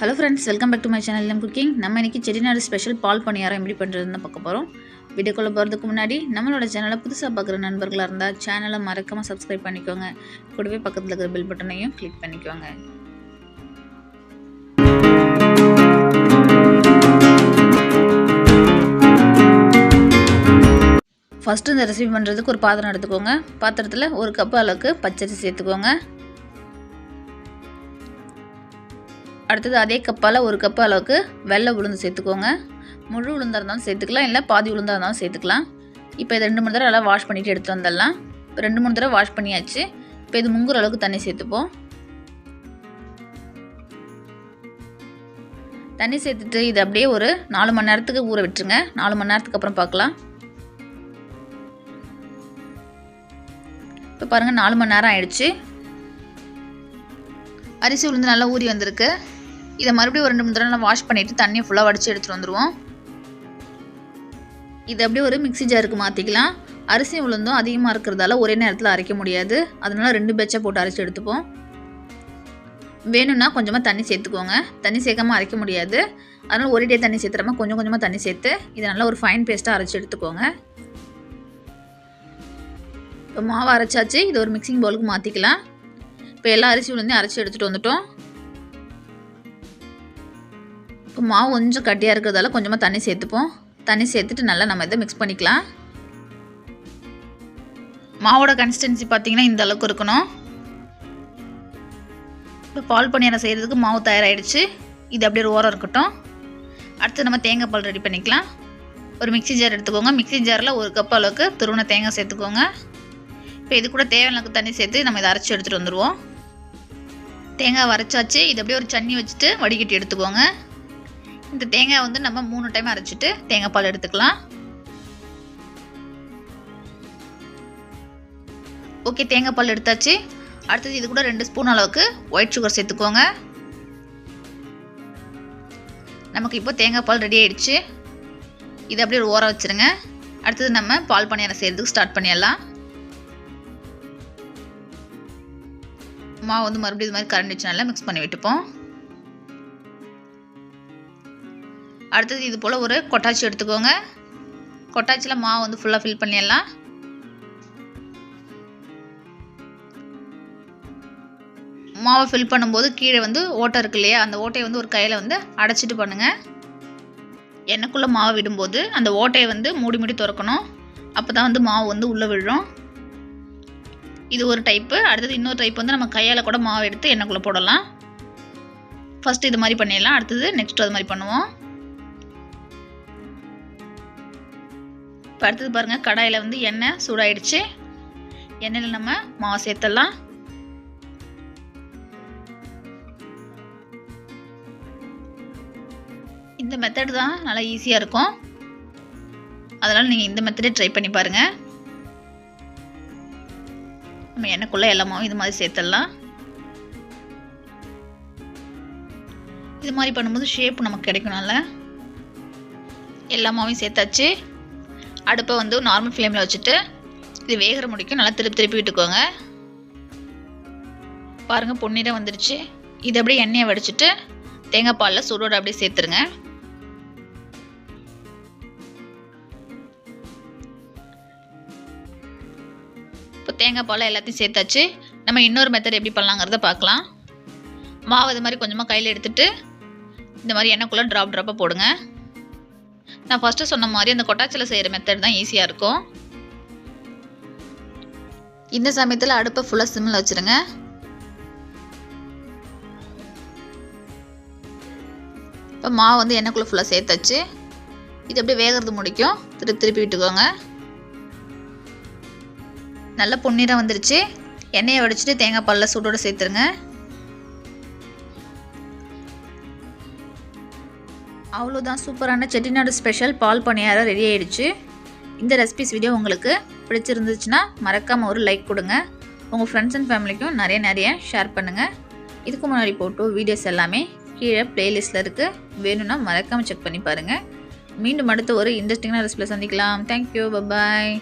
Hello friends welcome back to my channel M cooking நம்ம இன்றைக்கி Chettinad special பால் பணியாரம் எப்படி பண்ணுறதுன்னு பார்க்க போகிறோம் வீடியோக்குள்ளே போகிறதுக்கு முன்னாடி நம்மளோட சேனலை புதுசாக பார்க்குற நண்பர்களாக இருந்தால் சேனலை மறக்காமல் சப்ஸ்கிரைப் பண்ணிக்கோங்க. கூடவே பக்கத்தில் இருக்கிற பெல் பட்டனையும் கிளிக் பண்ணிக்கோங்க. ஃபஸ்ட்டு இந்த ரெசிபி பண்ணுறதுக்கு ஒரு பாத்திரம் எடுத்துக்கோங்க. பாத்திரத்தில் ஒரு கப் அளவுக்கு பச்சரிசி சேர்த்துக்கோங்க. அடுத்தது அதே கப்பால் ஒரு கப்பு அளவுக்கு வெள்ளை உளுந்து சேர்த்துக்கோங்க. முழு உளுந்தாக இருந்தாலும் சேர்த்துக்கலாம் இல்லை பாதி உளுந்தாக இருந்தாலும் சேர்த்துக்கலாம். இப்போ இது ரெண்டு மூணு தடவை நல்லா வாஷ் பண்ணிவிட்டு எடுத்து வந்துடலாம். இப்போ ரெண்டு மூணு தடவை வாஷ் பண்ணியாச்சு. இப்போ இது முங்குற அளவுக்கு தண்ணி சேர்த்துப்போம். தண்ணி சேர்த்துட்டு இது அப்படியே ஒரு நாலு மணி நேரத்துக்கு ஊற விட்டுருங்க. நாலு மணி நேரத்துக்கு அப்புறம் பார்க்கலாம். இப்போ பாருங்கள் நாலு மணி நேரம் ஆயிடுச்சு. அரிசி உளுந்து நல்லா ஊறி வந்திருக்கு. இதை மறுபடியும் ஒரு ரெண்டு மூணு தடவை நல்லா வாஷ் பண்ணிவிட்டு தண்ணியை ஃபுல்லாக வடித்து எடுத்துகிட்டு வந்துடுவோம் இது அப்படியே ஒரு மிக்சி ஜாருக்கு மாற்றிக்கலாம் அரிசி உளுந்தும் அதிகமாக இருக்கிறதால ஒரே நேரத்தில் அரைக்க முடியாது. அதனால் ரெண்டு பேட்சாக போட்டு அரைச்சி எடுத்துப்போம். வேணும்னா கொஞ்சமாக தண்ணி சேர்த்துக்கோங்க. தண்ணி சேர்க்காமல் அரைக்க முடியாது. அதனால் ஒரே டே தண்ணி சேர்த்துறாம கொஞ்சம் கொஞ்சமாக தண்ணி சேர்த்து இதை நல்லா ஒரு ஃபைன் பேஸ்ட்டாக அரைச்சி எடுத்துக்கோங்க. இப்போ மாவு அரைச்சாச்சு. இது ஒரு மிக்சிங் பவுலுக்கு மாற்றிக்கலாம் இப்போ எல்லா அரிசி உளுந்தையும் அரைச்சி எடுத்துகிட்டு வந்துட்டோம். இப்போ மாவு கொஞ்சம் கட்டியாக இருக்கிறதால கொஞ்சமாக தண்ணி சேர்த்துப்போம். தண்ணி சேர்த்துட்டு நல்லா நம்ம இதை மிக்ஸ் பண்ணிக்கலாம். மாவோட கன்சிஸ்டன்சி பார்த்திங்கன்னா இந்த அளவுக்கு இருக்கணும். இப்போ பால் பணியாரம் செய்கிறதுக்கு மாவு தயாராகிடுச்சு இது அப்படியே ஒரு ஓரம் இருக்கட்டும். அடுத்து நம்ம தேங்காய் பால் ரெடி பண்ணிக்கலாம். ஒரு மிக்சி ஜார் எடுத்துக்கோங்க. மிக்சி ஜாரில் ஒரு கப் அளவுக்கு துருவன தேங்காய் சேர்த்துக்கோங்க. இப்போ இது கூட தேவையான அளவுக்கு தண்ணி சேர்த்து நம்ம இதை அரைச்சி எடுத்துகிட்டு வந்துடுவோம் தேங்காய் வரைச்சாச்சு இது அப்படியே ஒரு சன்னி வச்சுட்டு வடிகட்டி எடுத்துக்கோங்க. இந்த தேங்காய் வந்து நம்ம மூணு டைம் அரைச்சிட்டு தேங்காய் பால் எடுத்துக்கலாம். ஓகே தேங்காய் பால் எடுத்தாச்சு. அடுத்தது இது கூட ரெண்டு ஸ்பூன் அளவுக்கு ஒயிட் சுகர் சேர்த்துக்கோங்க. நமக்கு இப்போ தேங்காய் பால் ரெடி ஆயிடுச்சு. இது அப்படியே ஒரு ஓரம் வச்சுருங்க. அடுத்தது நம்ம பால் பணியாரம் செய்கிறதுக்கு ஸ்டார்ட் பண்ணிடலாம். மாவு வந்து மறுபடியும் இது மாதிரி கரண்டிச்சுனால நல்லா மிக்ஸ் பண்ணி விட்டுப்போம். அடுத்தது இது போல் ஒரு கொட்டாச்சி எடுத்துக்கோங்க. கொட்டாச்சியில் மாவு வந்து ஃபுல்லாக ஃபில் பண்ணிடலாம். மாவை ஃபில் பண்ணும்போது கீழே வந்து ஓட்டை இருக்கு இல்லையா? அந்த ஓட்டையை வந்து ஒரு கையில் வந்து அடைச்சிட்டு பண்ணுங்கள் எண்ணெய்க்குள்ளே மாவு விடும்போது அந்த ஓட்டையை வந்து மூடி மூடி திறக்கணும். அப்போ தான் வந்து மாவு வந்து உள்ளே விழும். இது ஒரு டைப்பு அடுத்தது இன்னொரு டைப் வந்து நம்ம கையால் கூட மாவு எடுத்து எண்ணெய்க்குள்ளே போடலாம். ஃபஸ்ட்டு இது மாதிரி பண்ணிடலாம். அடுத்தது நெக்ஸ்ட் அது மாதிரி பண்ணுவோம். இப்போ அடுத்தது பாருங்கள் கடாயில் வந்து எண்ணெய் சூடாயிடுச்சு. எண்ணெயில் நம்ம மாவு சேர்த்துடலாம். இந்த மெத்தட் தான் நல்லா ஈஸியாக இருக்கும். அதனால் நீங்கள் இந்த மெத்தடே ட்ரை பண்ணி பாருங்கள் நம்ம எண்ணெய்க்குள்ளே எல்லா மாவும் இது மாதிரி சேர்த்துடலாம். இது மாதிரி பண்ணும்போது ஷேப் நமக்கு கிடைக்கும் நல்லா எல்லா மாவையும் சேர்த்தாச்சு. அடுப்பை வந்து நார்மல் ஃப்ளேமில் வச்சுட்டு இது வேகிற முடிக்கும். நல்லா திருப்பி திருப்பி விட்டுக்கோங்க. பாருங்கள் பொன்னிறம் வந்துடுச்சு இது அப்படியே எண்ணெயை வடிச்சிட்டு தேங்காய் பாலில் சூடோடு அப்படியே சேர்த்துருங்க. இப்போ தேங்காய் பாலை எல்லாத்தையும் சேர்த்தாச்சு. நம்ம இன்னொரு மெத்தட் எப்படி பண்ணலாங்கிறத பார்க்கலாம். மாவு இது மாதிரி கொஞ்சமாக கையில் எடுத்துகிட்டு இந்த மாதிரி எண்ணெய்க்குள்ளே ட்ராப் ட்ராப்பாக போடுங்க. நான் ஃபஸ்ட்டு சொன்ன மாதிரி அந்த கொட்டாச்சில் செய்கிற மெத்தட் தான் ஈஸியாக இருக்கும். இந்த சமயத்தில் அடுப்பை ஃபுல்லாக சிம்மில் வச்சுருங்க. இப்போ மாவு வந்து எண்ணெய்க்குள்ளே ஃபுல்லாக சேர்த்தாச்சு. இது அப்படியே வேகிறது முடிக்கும். திருப்பி திருப்பி விட்டுக்கோங்க. நல்ல பொன்னிறம் வந்துருச்சு. எண்ணெயை வடிச்சிட்டு தேங்காய் பாலில் சூடோடு சேர்த்துருங்க. அவ்வளோதான் சூப்பரான செட்டிநாடு ஸ்பெஷல் பால் பணியாரம் ரெடி ஆகிடுச்சு இந்த ரெசிபிஸ் வீடியோ உங்களுக்கு பிடிச்சிருந்துச்சுன்னா மறக்காமல் ஒரு லைக் கொடுங்க. உங்கள் ஃப்ரெண்ட்ஸ் அண்ட் ஃபேமிலிக்கும் நிறைய நிறைய ஷேர் பண்ணுங்கள் இதுக்கு முன்னாடி போட்டோ வீடியோஸ் எல்லாமே கீழே ப்ளேலிஸ்ட்டில் இருக்குது வேணும்னா மறக்காமல் செக் பண்ணி பாருங்கள் மீண்டும் அடுத்த ஒரு இன்ட்ரெஸ்டிங்கான ரெசிபியில் சந்திக்கலாம். Thank you bye bye